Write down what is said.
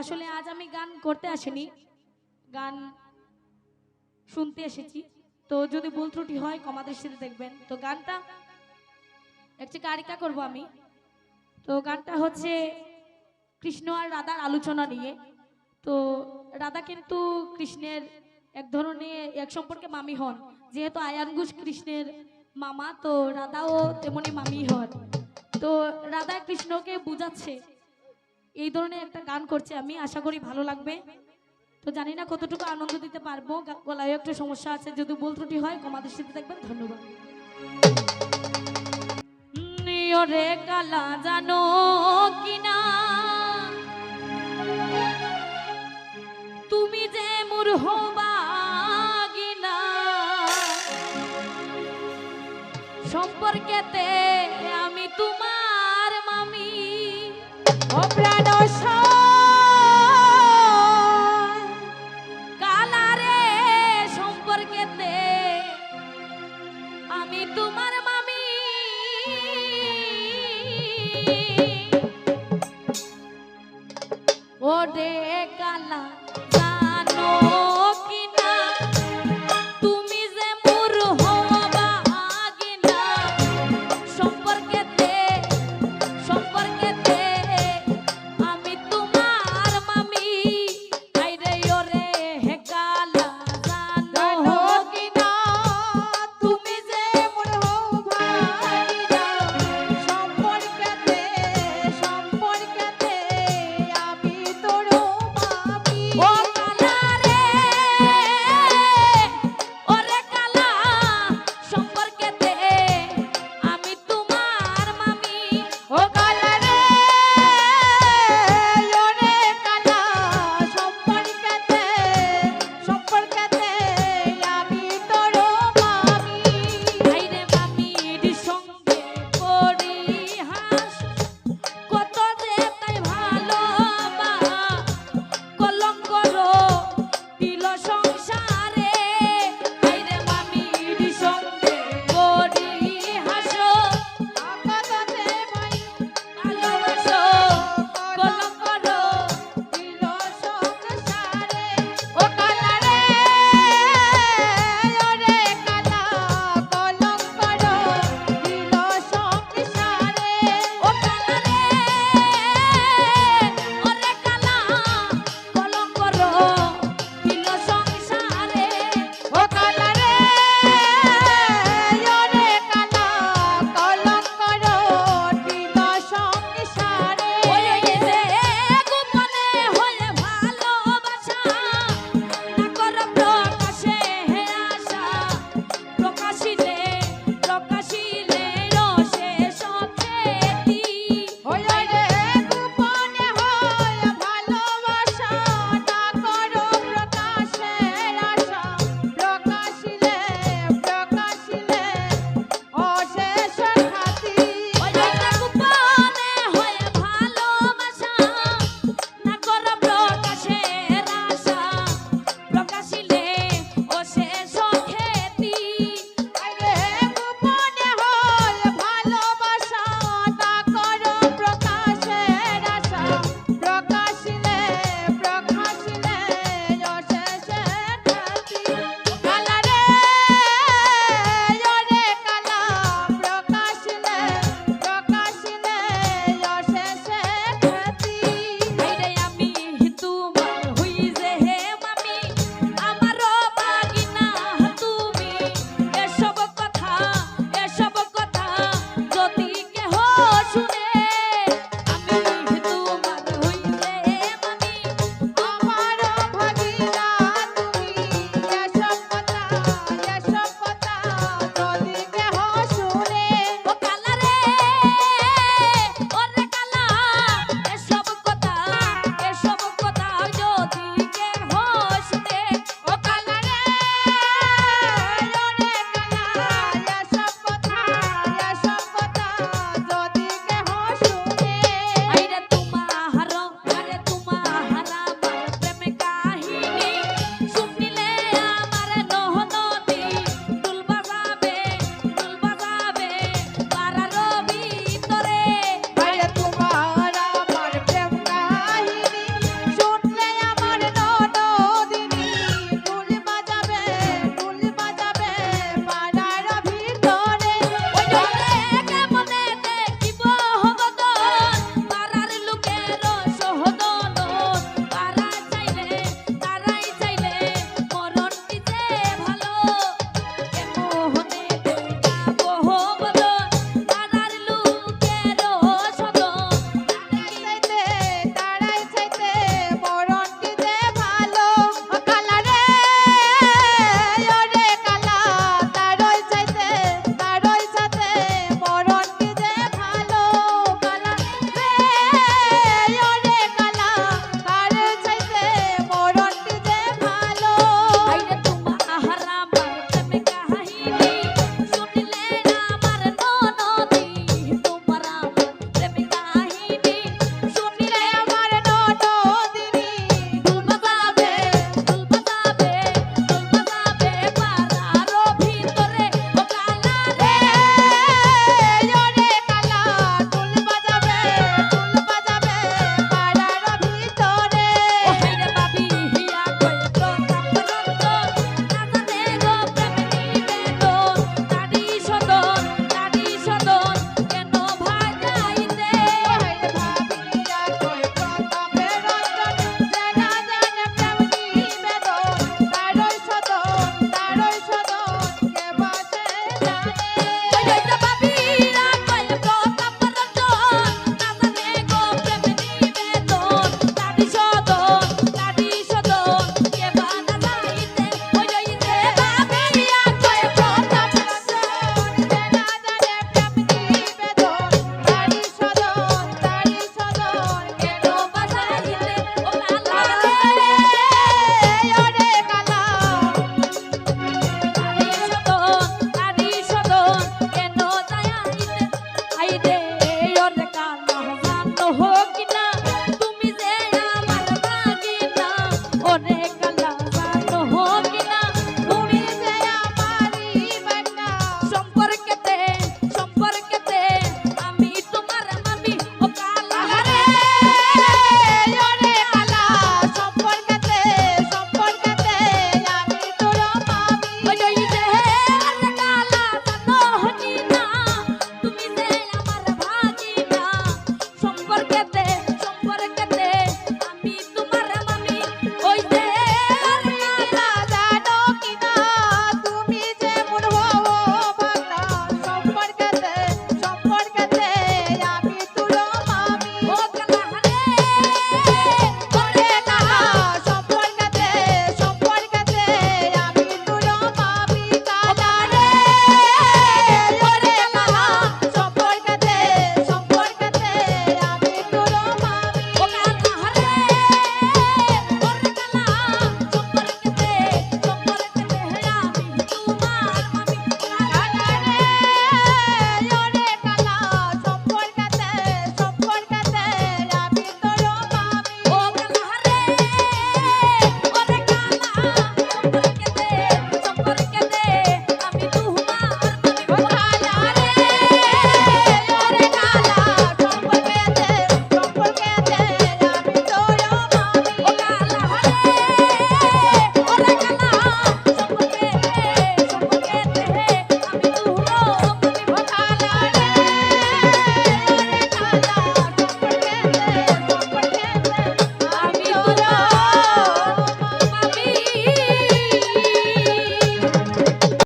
আসলে আজ আমি গান করতে আসিনি। গান শুনতে এসেছি। তো যদি ভুল ত্রুটি হয় কমা দৃষ্টিতে দেখবেন। তো গানটা একটি কারিকা করব আমি। তো গানটা হচ্ছে কৃষ্ণ আর রাধার আলোচনা নিয়ে। তো রাধা কিন্তু কৃষ্ণের এক ধরনের, এক সম্পর্কে মামি হন। যেহেতু আয়ানগুস কৃষ্ণের মামা, তো রাধাও তেমনি মামি হন। তো রাধা কৃষ্ণকে বুঝাচ্ছে এই ধরনের একটা গান করছে আমি, আশা করি ভালো লাগবে। তো জানি না কতটুকু আনন্দ দিতে পারব গলায় একটু সমস্যা আছে, যদি ভুল ত্রুটি হয় কমা দৃষ্টিতে দেখবেন, ধন্যবাদ। নিয়রে কালা জানো কিনা? তুমি যে মূর্হ বাগিনা, সম্পর্কেতে আমি তোমার ও রে